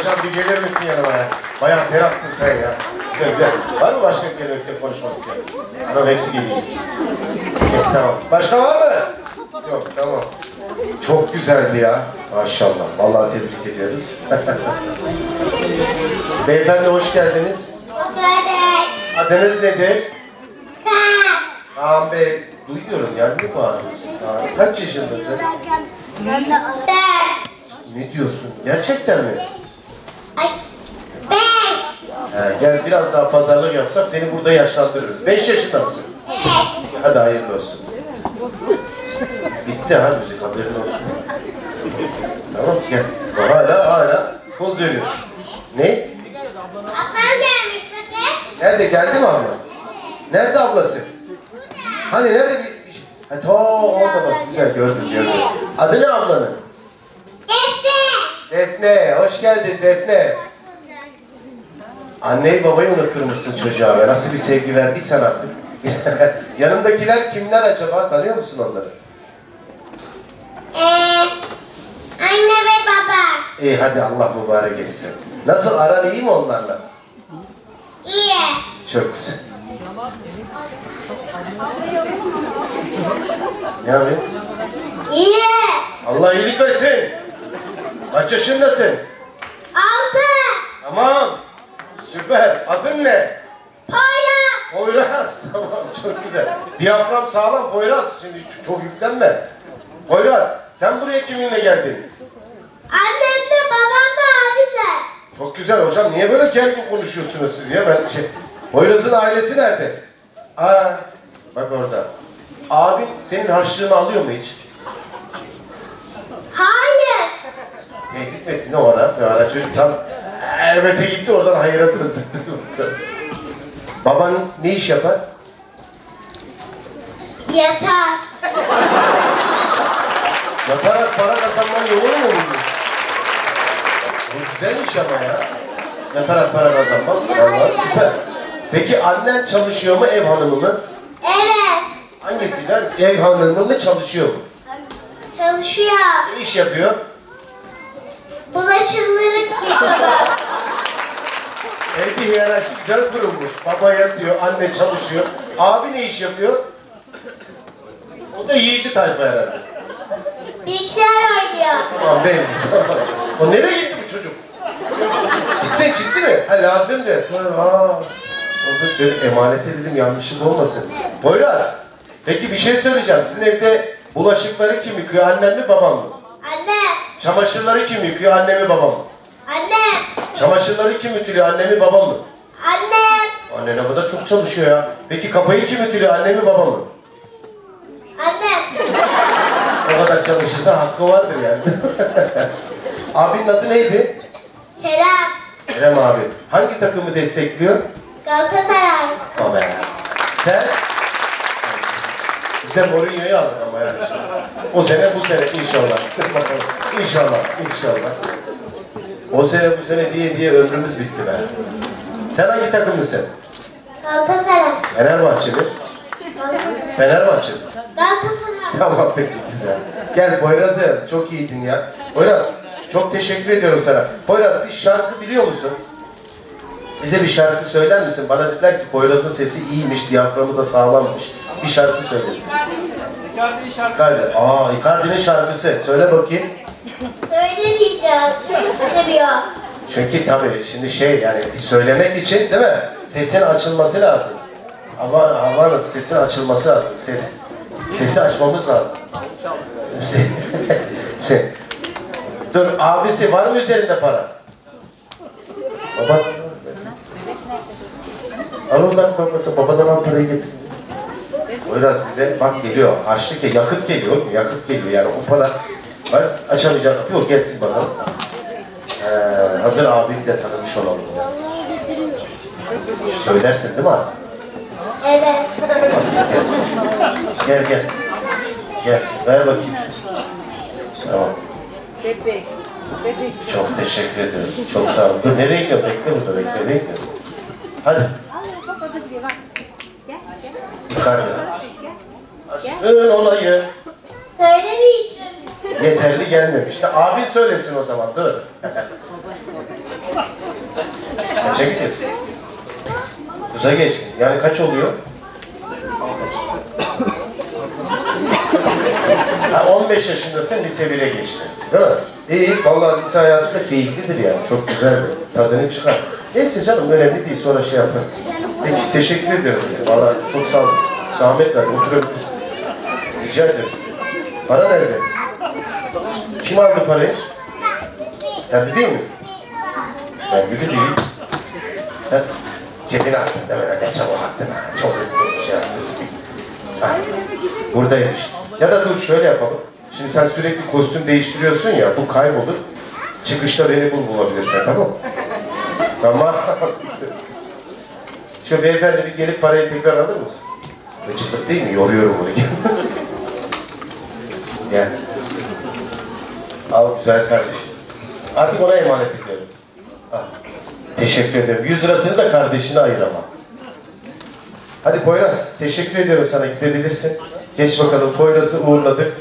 hocam bir gelir misin yanıma ya? Bayağı ter attın sen ya. Güzel güzel. Var mı başka gelmek isteyen konuşmak isteyen? Tamam hepsi geliyor. Yok, tamam. Başka var mı? Yok tamam. Çok güzeldi ya. Maşallah. Vallahi tebrik ediyoruz. Beyefendi hoş geldiniz. Adınız nedir? Kaan Bey. Duyuyorum ya. Niye bağırıyorsun? Kaan, Kaç yaşındasın? Ne diyorsun? Gerçekten mi? Ha, gel biraz daha pazarlık yapsak seni burada yaşlandırırız. 5 yaşında mısın? Hadi hayırlı olsun. Bitti ha müzik haberin olsun. Tamam gel. Hala hala poz veriyor. Ne? Nerede geldi mi abla? Nerede ablası? Hani nerede bir... Ha, ta orada bak güzel gördüm gördüm. Adı ne ablanın? Defne. Hoş geldin Defne. Anneyi babayı unutturmuşsun çocuğa be. Nasıl bir sevgi verdiysen artık. Yanındakiler kimler acaba? Tanıyor musun onları? Anne ve baba. İyi hadi Allah mübarek etsin. Nasıl aran iyi mi onlarla? İyi. Çok güzel. Ne yapıyor? İyi. Allah iyilik versin. Kaç yaşındasın? Altı. Tamam. Süper. Adın ne? Poyraz. Poyraz. Tamam çok güzel. Diyafram sağlam Poyraz. Şimdi çok yüklenme. Poyraz sen buraya kiminle geldin? Annemle babamla abimle. Çok güzel hocam. Niye böyle gergin konuşuyorsunuz siz ya? Ben şey... Poyraz'ın ailesi nerede? Aa, bak orada. Abin senin harçlığını alıyor mu hiç? Ne ona? Ne ara çocuk tam evet'e gitti oradan hayıra döndü. Baban ne iş yapar? Yeter. Yatarak para kazanmanın yolu mu buldun? Bu güzel iş ama ya. Yatarak para kazanmak. Vallahi süper. Peki annen çalışıyor mu ev hanımı mı? Evet. Hangisinden? Ev hanımı mı çalışıyor mu? Çalışıyor. Ne iş yapıyor? Bulaşıkları yıkıyor. Evde hiyerarşi güzel kurulmuş. Baba yatıyor, anne çalışıyor. Abi ne iş yapıyor? O da yiyici tayfa herhalde. Bilgisayar oynuyor. Tamam benim. o nereye gitti bu çocuk? Gitti, gitti mi? Ha lazımdı. Ha. O da dedim, emanete dedim yanlışlık olmasın. Poyraz, peki bir şey söyleyeceğim. Sizin evde bulaşıkları kim yıkıyor? Annem mi babam mı? Anne. Çamaşırları kim yıkıyor? Annem mi babam mı? Anne. Çamaşırları kim ütülüyor? Annem mi babam mı? Anne. Anne ne kadar çok çalışıyor ya. Peki kafayı kim ütülüyor? Annem mi babam mı? Anne. O kadar çalışırsa hakkı vardır yani. Abinin adı neydi? Kerem. Kerem abi. Hangi takımı destekliyor? Galatasaray. Be. Sen? Bize Mourinho'yu yazdık ama yani. O sene bu sene inşallah. İnşallah, inşallah. O sene bu sene diye diye ömrümüz bitti be. Sen hangi takımlısın? Galatasaray. Fenerbahçe mi? Fenerbahçe mi? Galatasaray. Tamam peki güzel. Gel Poyraz'ı çok iyiydin ya. Poyraz çok teşekkür ediyorum sana. Poyraz bir şarkı biliyor musun? Bize bir şarkı söyler misin? Bana dediler ki Poyraz'ın sesi iyiymiş, diyaframı da sağlammış. Bir şarkı söyle bize. Icardi'nin şarkı. Icardi. Aa Icardi'nin şarkısı. Söyle bakayım. Söylemeyeceğim. Seviyor. Çünkü tabii şimdi şey yani bir söylemek için değil mi? Sesin açılması lazım. Hava, hava Hanım sesin açılması lazım. Ses. Sesi açmamız lazım. Se- se- Dur abisi var mı üzerinde para? Baba. Al oradan babası babadan al parayı getir. Biraz bize bak geliyor. Açlık ya yakıt geliyor. Yakıt geliyor yani o para. Bak açamayacak kapı yok gelsin bakalım. Ee, hazır abini de tanımış olalım. Söylersin değil mi abi? Evet. Gel gel. Gel ver bakayım şunu. Tamam. Bebek. Bebek. Çok teşekkür ederim. Çok sağ ol. Dur nereye gidiyor? Bekle burada bekle. Nereye gidiyor? Hadi. Gel. Aşkın olayı. Söylemeyeceğim. Yeterli gelmemiş. Abin söylesin o zaman. Dur. Kaça gidiyorsun? Kuza geçtin. Yani kaç oluyor? Ha, 15 yaşındasın, lise 1'e geçtin. Değil mi? İyi, vallahi lise hayatı da keyiflidir yani. Çok güzel. Tadını çıkar. Neyse canım, önemli değil. Sonra şey yaparız. Peki, teşekkür ediyorum. Vallahi çok sağ olasın. Zahmet ver, oturabilirsin. Rica ederim. Para nerede? Kim aldı parayı? Sen de değil mi? Ben gibi değil. Ha? Cebine attın değil mi? Ne çabuk attın ha. Çok hızlı şey yapmışsın. Ha, Buradaymış. Ya da dur şöyle yapalım. Şimdi sen sürekli kostüm değiştiriyorsun ya, bu kaybolur. Çıkışta beni bul bulabilirsin, tamam mı? Tamam. Şu beyefendi bir gelip parayı tekrar alır mısın? Gıcıklık değil mi? Yoruyorum bunu. Gel. Al güzel kardeşim. Artık ona emanet ediyorum. Al. Teşekkür ederim. 100 lirasını da kardeşine ayır ama. Hadi Poyraz, teşekkür ediyorum sana. Gidebilirsin. Geç bakalım. Poyraz'ı uğurladık.